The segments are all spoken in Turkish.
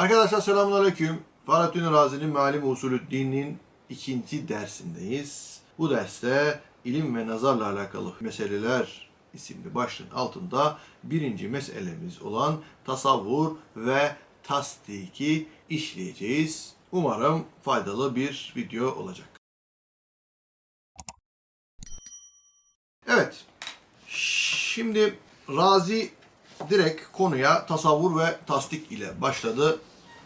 Arkadaşlar selamünaleyküm. Fahrettin Razi'nin Mealim Usulü Din'in ikinci dersindeyiz. Bu derste ilim ve nazarla alakalı meseleler isimli başlığın altında birinci meselemiz olan tasavvur ve tasdiki işleyeceğiz. Umarım faydalı bir video olacak. Evet. Şimdi Razi direkt konuya tasavvur ve tasdik ile başladı.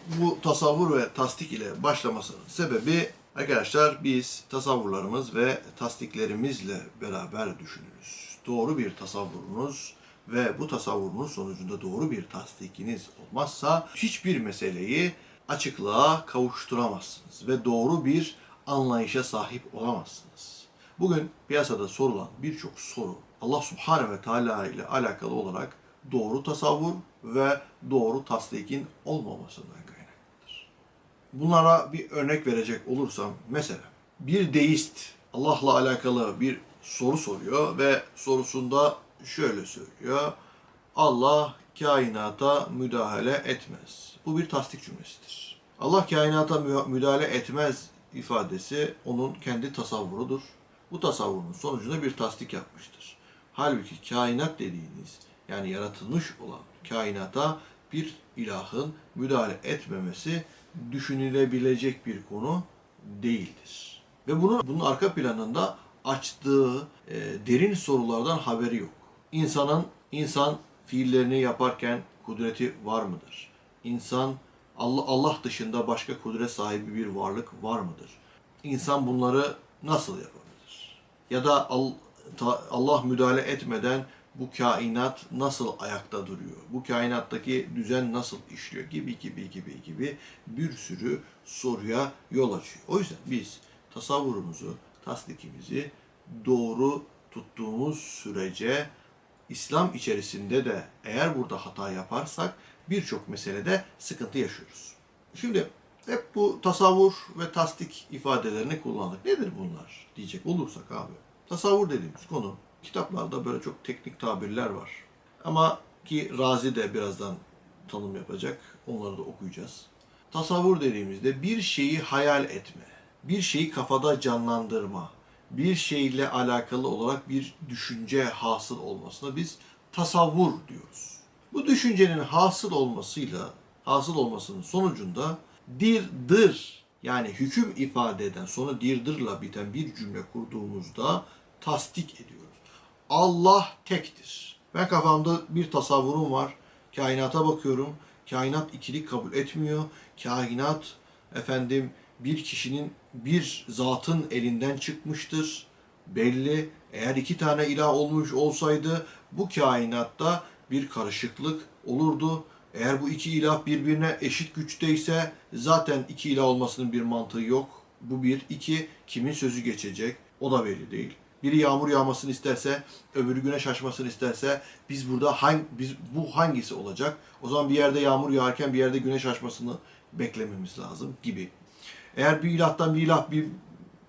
Bu tasavvur ve tasdik ile başlamasının sebebi arkadaşlar biz tasavvurlarımız ve tasdiklerimizle beraber düşünürüz. Doğru bir tasavvurunuz ve bu tasavvurunuz sonucunda doğru bir tasdikiniz olmazsa hiçbir meseleyi açıklığa kavuşturamazsınız ve doğru bir anlayışa sahip olamazsınız. Bugün piyasada sorulan birçok soru Allah Subhanahu ve Teala ile alakalı olarak doğru tasavvur ve doğru tasdikin olmamasından. Bunlara bir örnek verecek olursam mesela bir deist Allah'la alakalı bir soru soruyor ve sorusunda şöyle söylüyor. Allah kainata müdahale etmez. Bu bir tasdik cümlesidir. Allah kainata mü- müdahale etmez ifadesi onun kendi tasavvurudur. Bu tasavvurun sonucunda bir tasdik yapmıştır. Halbuki kainat dediğiniz yani yaratılmış olan kainata bir ilahın müdahale etmemesi düşünülebilecek bir konu değildir. Ve bunun bunun arka planında açtığı e, derin sorulardan haberi yok. İnsanın insan fiillerini yaparken kudreti var mıdır? İnsan Allah, Allah dışında başka kudret sahibi bir varlık var mıdır? İnsan bunları nasıl yapabilir? Ya da Allah müdahale etmeden bu kainat nasıl ayakta duruyor? Bu kainattaki düzen nasıl işliyor? Gibi gibi gibi gibi bir sürü soruya yol açıyor. O yüzden biz tasavvurumuzu, tasdikimizi doğru tuttuğumuz sürece İslam içerisinde de eğer burada hata yaparsak birçok meselede sıkıntı yaşıyoruz. Şimdi hep bu tasavvur ve tasdik ifadelerini kullandık. Nedir bunlar diyecek olursak abi. Tasavvur dediğimiz konu kitaplarda böyle çok teknik tabirler var. Ama ki Razi de birazdan tanım yapacak. Onları da okuyacağız. Tasavvur dediğimizde bir şeyi hayal etme, bir şeyi kafada canlandırma, bir şeyle alakalı olarak bir düşünce hasıl olmasına biz tasavvur diyoruz. Bu düşüncenin hasıl olmasıyla, hasıl olmasının sonucunda dirdir yani hüküm ifade eden sonu dirdırla biten bir cümle kurduğumuzda tasdik ediyoruz. Allah tektir. Ben kafamda bir tasavvurum var. Kainata bakıyorum. Kainat ikilik kabul etmiyor. Kainat efendim bir kişinin bir zatın elinden çıkmıştır. Belli. Eğer iki tane ilah olmuş olsaydı bu kainatta bir karışıklık olurdu. Eğer bu iki ilah birbirine eşit güçteyse zaten iki ilah olmasının bir mantığı yok. Bu bir. iki kimin sözü geçecek? O da belli değil. Biri yağmur yağmasını isterse, öbürü güneş açmasını isterse biz burada hangi, biz bu hangisi olacak? O zaman bir yerde yağmur yağarken bir yerde güneş açmasını beklememiz lazım gibi. Eğer bir ilahtan bir ilah bir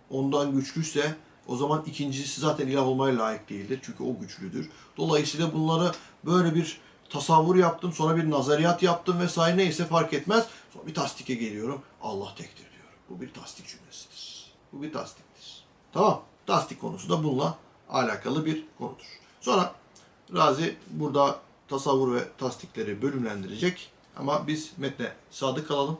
ondan güçlüyse o zaman ikincisi zaten ilah olmaya layık değildir. Çünkü o güçlüdür. Dolayısıyla bunları böyle bir tasavvur yaptım, sonra bir nazariyat yaptım vesaire neyse fark etmez. Sonra bir tasdike geliyorum. Allah tektir diyor. Bu bir tasdik cümlesidir. Bu bir tasdiktir. Tamam. Tasdik konusu da bununla alakalı bir konudur. Sonra Razi burada tasavvur ve tasdikleri bölümlendirecek. Ama biz metne sadık kalalım.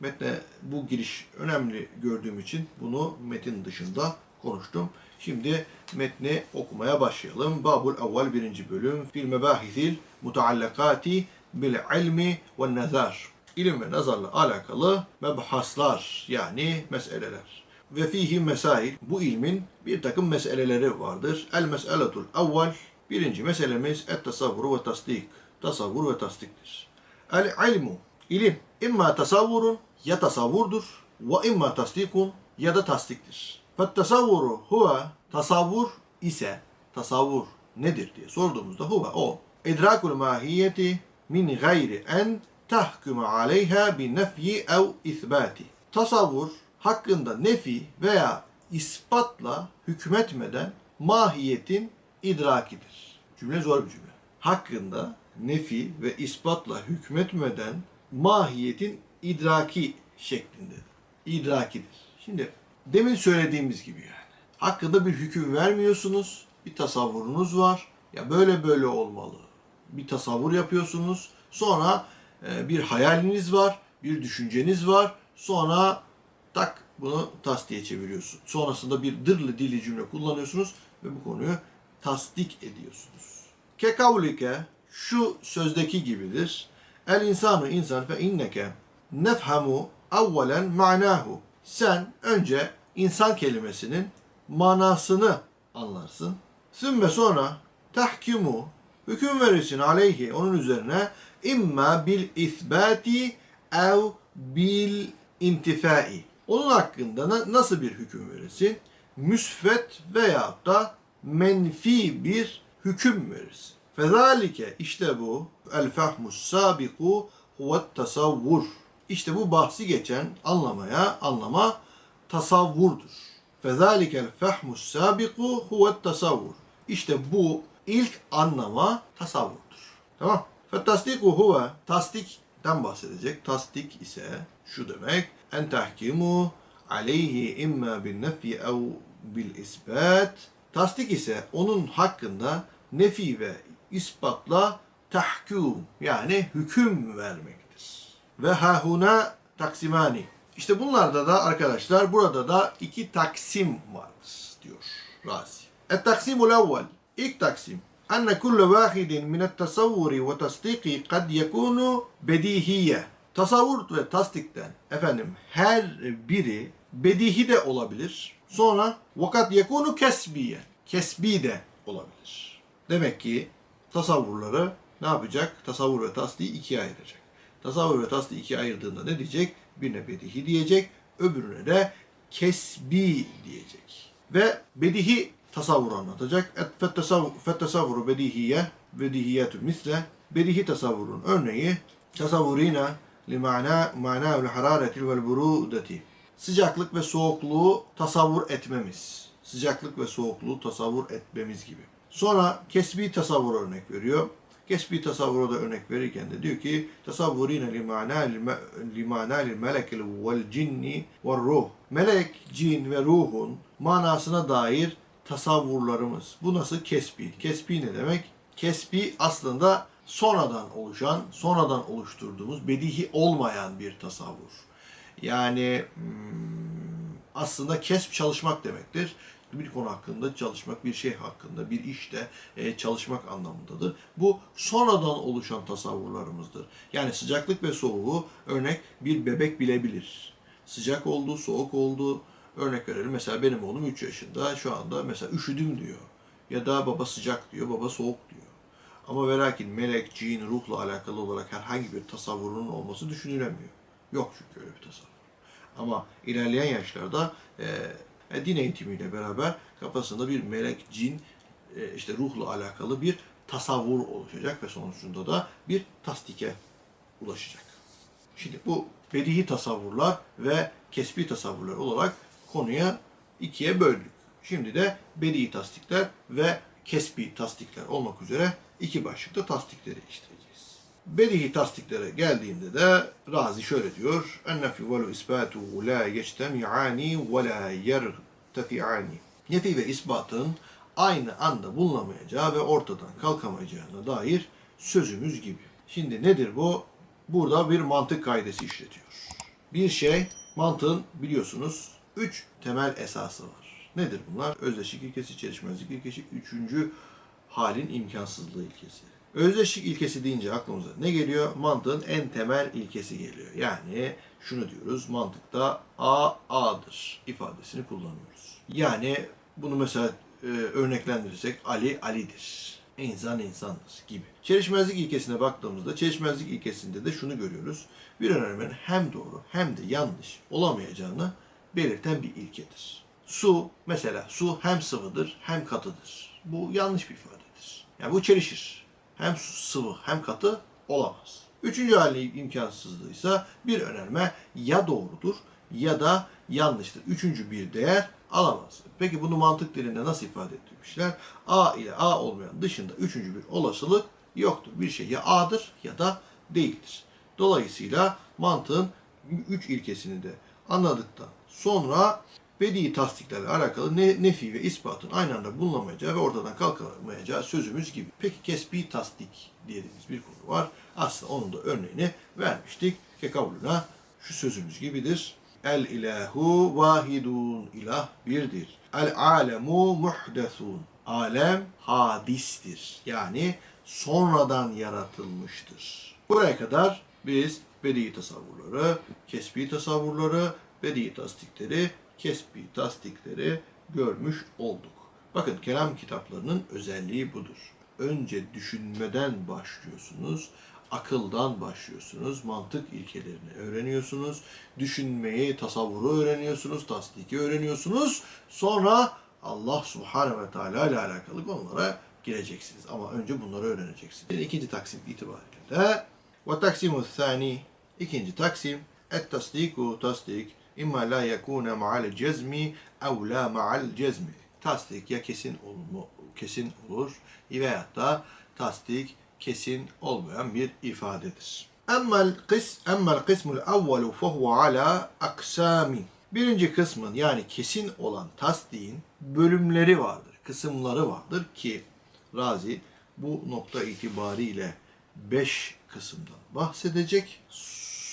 Metne bu giriş önemli gördüğüm için bunu metin dışında konuştum. Şimdi metni okumaya başlayalım. Babul evvel birinci bölüm. Fil mebahisil mutaallakati bil ilmi ve nazar. İlim ve nazarla alakalı mebhaslar yani meseleler. Ve fihi mesail. Bu ilmin bir takım meseleleri vardır. El meseletul evvel. Birinci meselemiz et tasavvuru ve tasdik. Tasavvur ve tasdiktir. El ilmu. İlim. İmma tasavvurun ya tasavvurdur ve imma tasdikun ya da tasdiktir. Fettasavvuru huve tasavvur ise tasavvur nedir diye sorduğumuzda huve o idrakul mahiyeti min gayri en tahkumu aleyha bi nefyi ev isbati. Tasavvur hakkında nefi veya ispatla hükmetmeden mahiyetin idrakidir. Cümle zor bir cümle. Hakkında nefi ve ispatla hükmetmeden mahiyetin idraki şeklindedir. İdrakidir. Şimdi demin söylediğimiz gibi yani. Hakkında bir hüküm vermiyorsunuz. Bir tasavvurunuz var. Ya böyle böyle olmalı. Bir tasavvur yapıyorsunuz. Sonra e, bir hayaliniz var. Bir düşünceniz var. Sonra tak bunu tasdiye çeviriyorsun. Sonrasında bir dırlı dili cümle kullanıyorsunuz ve bu konuyu tasdik ediyorsunuz. Kekavlike şu sözdeki gibidir. El insanu insan fe inneke nefhamu evvelen ma'nahu. Sen önce insan kelimesinin manasını anlarsın. Sümme sonra tahkimu hüküm verirsin aleyhi onun üzerine imma bil isbati ev bil intifai. Onun hakkında na- nasıl bir hüküm verirsin? Müsbet veyahut da menfi bir hüküm verirsin. Fezalike işte bu el fehmus sabiku huve tasavvur. İşte bu bahsi geçen anlamaya anlama tasavvurdur. Fezalike el fehmus sabiku huve tasavvur. İşte bu ilk anlama tasavvurdur. Tamam. Fetasdiku huve tasdikten bahsedecek. Tasdik ise şu demek. En tahkimu aleyhi imma bin nefi ev bil. Tasdik ise onun hakkında nefi ve ispatla tahkum yani hüküm vermektir. Ve hahuna taksimani. İşte bunlarda da arkadaşlar burada da iki taksim vardır diyor Razi. Et taksimul evvel. İlk taksim. Enne kulle vahidin minet tasavvuri ve tasdiki kad yekunu bedihiye. Tasavvur ve tasdikten efendim her biri bedihi de olabilir. Sonra vakat yekunu kesbiye. Kesbi de olabilir. Demek ki tasavvurları ne yapacak? Tasavvur ve tasdiği ikiye ayıracak. Tasavvur ve tasdiği ikiye ayırdığında ne diyecek? Birine bedihi diyecek, öbürüne de kesbi diyecek. Ve bedihi tasavvur anlatacak. Et fettasavvur, fettasavvuru bedihiye, bedihiyetü misle. Bedihi tasavvurun örneği tasavvurina li mana mana'ul hararetil vel burudeti. Sıcaklık ve soğukluğu tasavvur etmemiz. Sıcaklık ve soğukluğu tasavvur etmemiz gibi. Sonra kesbi tasavvur örnek veriyor. Kesbi tasavvura da örnek verirken de diyor ki tasavvurine limanal melekil vel cinni ve ruh. Melek, cin ve ruhun manasına dair tasavvurlarımız. Bu nasıl kesbi? Kesbi ne demek? Kesbi aslında sonradan oluşan, sonradan oluşturduğumuz, bedihi olmayan bir tasavvur. Yani hmm, aslında kesp çalışmak demektir. Bir konu hakkında çalışmak, bir şey hakkında, bir işte e, çalışmak anlamındadır. Bu sonradan oluşan tasavvurlarımızdır. Yani sıcaklık ve soğuğu örnek bir bebek bilebilir. Sıcak oldu, soğuk oldu. Örnek verelim. Mesela benim oğlum 3 yaşında. Şu anda mesela üşüdüm diyor. Ya da baba sıcak diyor, baba soğuk diyor. Ama ve lakin melek, cin, ruhla alakalı olarak herhangi bir tasavvurun olması düşünülemiyor. Yok çünkü öyle bir tasavvur. Ama ilerleyen yaşlarda e, e, din eğitimiyle beraber kafasında bir melek, cin, e, işte ruhla alakalı bir tasavvur oluşacak ve sonucunda da bir tasdike ulaşacak. Şimdi bu bedihi tasavvurlar ve kesbi tasavvurlar olarak konuya ikiye böldük. Şimdi de bedihi tasdikler ve kesbi tasdikler olmak üzere iki başlıkta tasdikleri işleyeceğiz. Bedihi tasdiklere geldiğinde de Razi şöyle diyor. Ennefi vel ispatu la yectemi'ani ve la yertefi'ani. Nefi ve ispatın aynı anda bulunamayacağı ve ortadan kalkamayacağına dair sözümüz gibi. Şimdi nedir bu? Burada bir mantık kaidesi işletiyor. Bir şey, mantığın biliyorsunuz üç temel esası var. Nedir bunlar? Özdeşik ilkesi, çelişmezlik ilkesi, üçüncü halin imkansızlığı ilkesi. Özdeşlik ilkesi deyince aklımıza ne geliyor? Mantığın en temel ilkesi geliyor. Yani şunu diyoruz, mantıkta A, A'dır ifadesini kullanıyoruz. Yani bunu mesela e, örneklendirirsek Ali, Ali'dir. İnsan insandır gibi. Çelişmezlik ilkesine baktığımızda çelişmezlik ilkesinde de şunu görüyoruz. Bir önermenin hem doğru hem de yanlış olamayacağını belirten bir ilkedir. Su mesela su hem sıvıdır hem katıdır. Bu yanlış bir ifadedir. Yani bu çelişir. Hem sıvı hem katı olamaz. Üçüncü hali imkansızlığıysa bir önerme ya doğrudur ya da yanlıştır. Üçüncü bir değer alamaz. Peki bunu mantık dilinde nasıl ifade etmişler? A ile A olmayan dışında üçüncü bir olasılık yoktur. Bir şey ya A'dır ya da değildir. Dolayısıyla mantığın üç ilkesini de anladıktan sonra bedi tasdiklerle alakalı ne, nefi ve ispatın aynı anda bulunamayacağı ve ortadan kalkamayacağı sözümüz gibi. Peki kesbi tasdik dediğimiz bir konu var. Aslında onun da örneğini vermiştik. Kekavluna şu sözümüz gibidir. El ilahu vahidun ilah birdir. El alemu muhdesun. Alem hadistir. Yani sonradan yaratılmıştır. Buraya kadar biz bedi tasavvurları, kesbi tasavvurları, bedi tasdikleri, kesbi tasdikleri görmüş olduk. Bakın kelam kitaplarının özelliği budur. Önce düşünmeden başlıyorsunuz, akıldan başlıyorsunuz, mantık ilkelerini öğreniyorsunuz, düşünmeyi, tasavvuru öğreniyorsunuz, tasdiki öğreniyorsunuz. Sonra Allah Subhanahu ve Teala ile alakalı konulara gireceksiniz. Ama önce bunları öğreneceksiniz. İkinci taksim itibariyle de ve taksimu thani ikinci taksim et tasdiku tasdik imma la yekune ma'al cezmi ev la ma'al cezmi. Tasdik ya kesin olur, kesin olur veyahut da tasdik kesin olmayan bir ifadedir. Emmel kıs emmel kısmul evvelu fehuve ala aksamin. Birinci kısmın yani kesin olan tasdiğin bölümleri vardır, kısımları vardır ki Razi bu nokta itibariyle 5 kısımdan bahsedecek.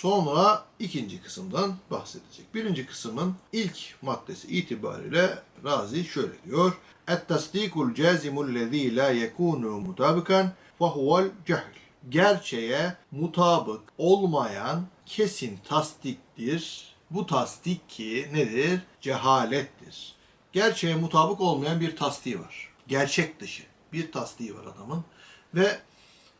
Sonra ikinci kısımdan bahsedecek. Birinci kısmın ilk maddesi itibariyle Razi şöyle diyor. Et-tasdikul cazimul lezî la yekûnû mutabikan fehuvel cehl. Gerçeğe mutabık olmayan kesin tasdiktir. Bu tasdik ki nedir? Cehalettir. Gerçeğe mutabık olmayan bir tasdiği var. Gerçek dışı bir tasdiği var adamın. Ve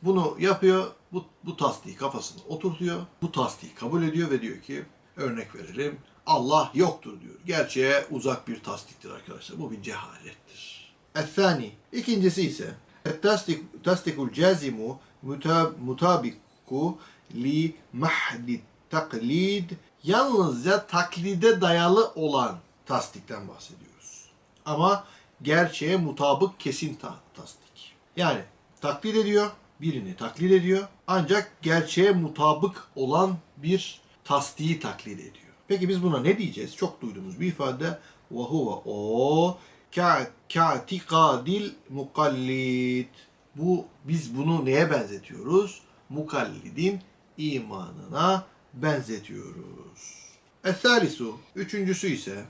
bunu yapıyor, bu, bu tasdiği kafasına oturtuyor, bu tasdiği kabul ediyor ve diyor ki, örnek verelim, Allah yoktur diyor. Gerçeğe uzak bir tasdiktir arkadaşlar. Bu bir cehalettir. Ethani. İkincisi ise tasdik, tasdikul cazimu mutab, mutabiku li mahdi taklid yalnızca taklide dayalı olan tasdikten bahsediyoruz. Ama gerçeğe mutabık kesin ta- tasdik. Yani taklit ediyor, birini taklit ediyor ancak gerçeğe mutabık olan bir tasdiği taklit ediyor. Peki biz buna ne diyeceğiz? Çok duyduğumuz bir ifade ve huve o ka- ka'tikadil mukallid. Bu biz bunu neye benzetiyoruz? Mukallidin imanına benzetiyoruz. Es-salisu, üçüncüsü ise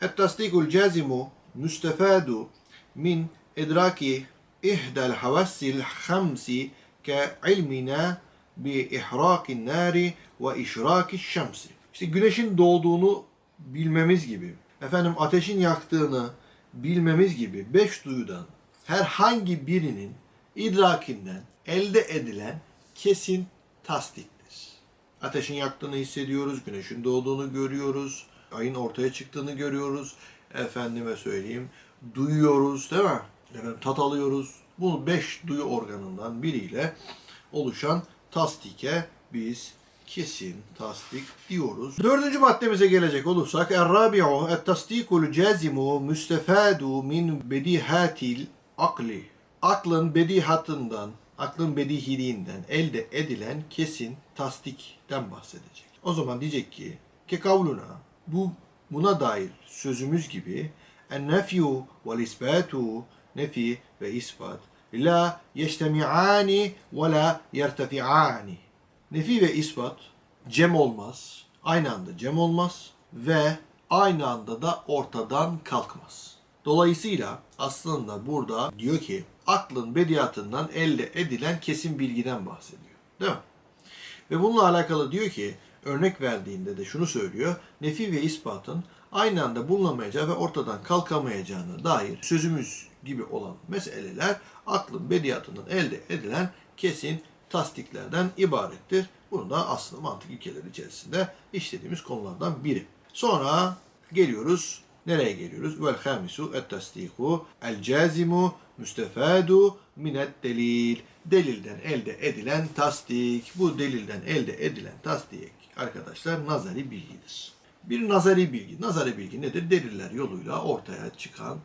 Et-tasdikul cazimu müstefadu min idraki ihdal havassil hamsi ke ilmina bi ihrakin nari ve işraki şemsi. İşte güneşin doğduğunu bilmemiz gibi, efendim ateşin yaktığını bilmemiz gibi beş duyudan herhangi birinin idrakinden elde edilen kesin tasdiktir. Ateşin yaktığını hissediyoruz, güneşin doğduğunu görüyoruz, ayın ortaya çıktığını görüyoruz. Efendime söyleyeyim, duyuyoruz değil mi? Efendim, tat alıyoruz. Bu beş duyu organından biriyle oluşan tasdike biz kesin tasdik diyoruz. Dördüncü maddemize gelecek olursak Er-rabi'u et-tasdikul cazimu müstefadu min bedihatil akli. Aklın bedihatından, aklın bedihiliğinden elde edilen kesin tasdikten bahsedecek. O zaman diyecek ki ke kavluna bu buna dair sözümüz gibi en nefyu vel isbatu nefi ve ispat la yeştemi'ani ve la yertefi'ani. Nefi ve ispat cem olmaz. Aynı anda cem olmaz ve aynı anda da ortadan kalkmaz. Dolayısıyla aslında burada diyor ki aklın bediatından elde edilen kesin bilgiden bahsediyor. Değil mi? Ve bununla alakalı diyor ki örnek verdiğinde de şunu söylüyor. Nefi ve ispatın aynı anda bulunamayacağı ve ortadan kalkamayacağına dair sözümüz gibi olan meseleler aklın bediatından elde edilen kesin tasdiklerden ibarettir. Bunu da aslında mantık ilkeleri içerisinde işlediğimiz konulardan biri. Sonra geliyoruz Nereye geliyoruz? Vel hamisu et tasdiku el cazimu müstefadu minet delil. Delilden elde edilen tasdik. Bu delilden elde edilen tasdik arkadaşlar nazari bilgidir. Bir nazari bilgi. Nazari bilgi nedir? Deliller yoluyla ortaya çıkan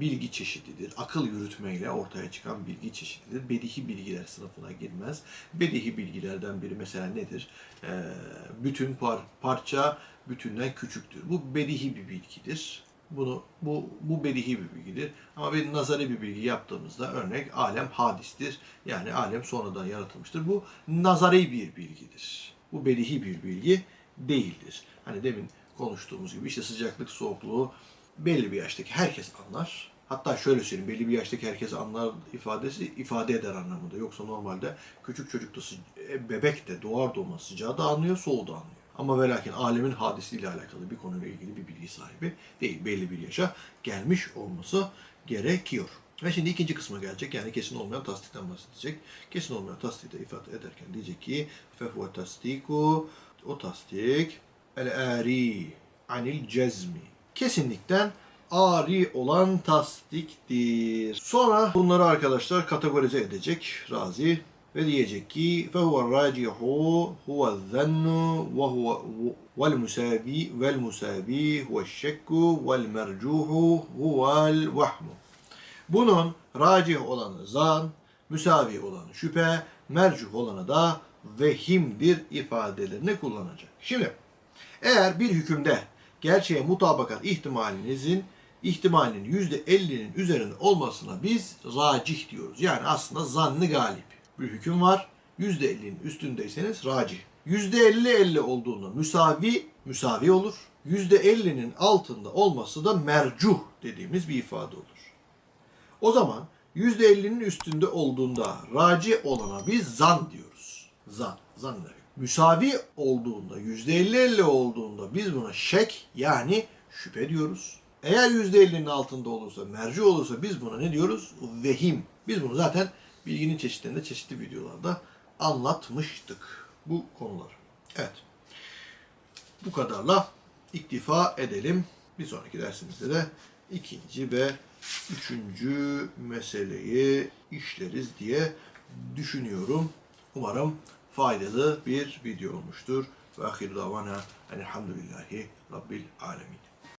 bilgi çeşididir. Akıl yürütmeyle ortaya çıkan bilgi çeşididir. Bedihi bilgiler sınıfına girmez. Bedihi bilgilerden biri mesela nedir? E, bütün par parça bütünden küçüktür. Bu bedihi bir bilgidir. Bunu bu bu bedihi bir bilgidir. Ama bir nazari bir bilgi yaptığımızda örnek alem hadistir. Yani alem sonradan yaratılmıştır. Bu nazari bir bilgidir. Bu bedihi bir bilgi değildir. Hani demin konuştuğumuz gibi işte sıcaklık, soğukluğu belli bir yaştaki herkes anlar. Hatta şöyle söyleyeyim, belli bir yaştaki herkes anlar ifadesi ifade eder anlamında. Yoksa normalde küçük çocuk da, e, bebek de doğar doğmaz sıcağı da anlıyor, soğuğu da anlıyor. Ama ve lakin alemin hadisiyle alakalı bir konuyla ilgili bir bilgi sahibi değil. Belli bir yaşa gelmiş olması gerekiyor. Ve şimdi ikinci kısma gelecek. Yani kesin olmayan tasdikten bahsedecek. Kesin olmayan tasdiği de ifade ederken diyecek ki fehuve tasdiku o tasdik el ari anil cezmi. Kesinlikten ari olan tasdiktir. Sonra bunları arkadaşlar kategorize edecek Razi ve diyecek ki huve vel musabi vel musabi huve şekku vel mercuhu huvel vahmu. Bunun racih olanı zan, müsavi olanı şüphe, mercuh olanı da vehimdir ifadelerini kullanacak. Şimdi eğer bir hükümde gerçeğe mutabakat ihtimalinizin ihtimalinin %50'nin üzerinde olmasına biz racih diyoruz. Yani aslında zannı galip. Bir hüküm var. %50'nin üstündeyseniz racih. %50-50 olduğunda müsavi, müsavi olur. %50'nin altında olması da mercuh dediğimiz bir ifade olur. O zaman %50'nin üstünde olduğunda raci olana biz zan diyoruz. Zan, zan demek. Müsavi olduğunda, %50-50 olduğunda biz buna şek yani şüphe diyoruz. Eğer %50'nin altında olursa, merci olursa biz buna ne diyoruz? Vehim. Biz bunu zaten bilginin çeşitlerinde, çeşitli videolarda anlatmıştık bu konuları. Evet. Bu kadarla iktifa edelim. Bir sonraki dersimizde de ikinci ve üçüncü meseleyi işleriz diye düşünüyorum. Umarım faydalı bir video olmuştur. Ve ahir davana elhamdülillahi rabbil alemin.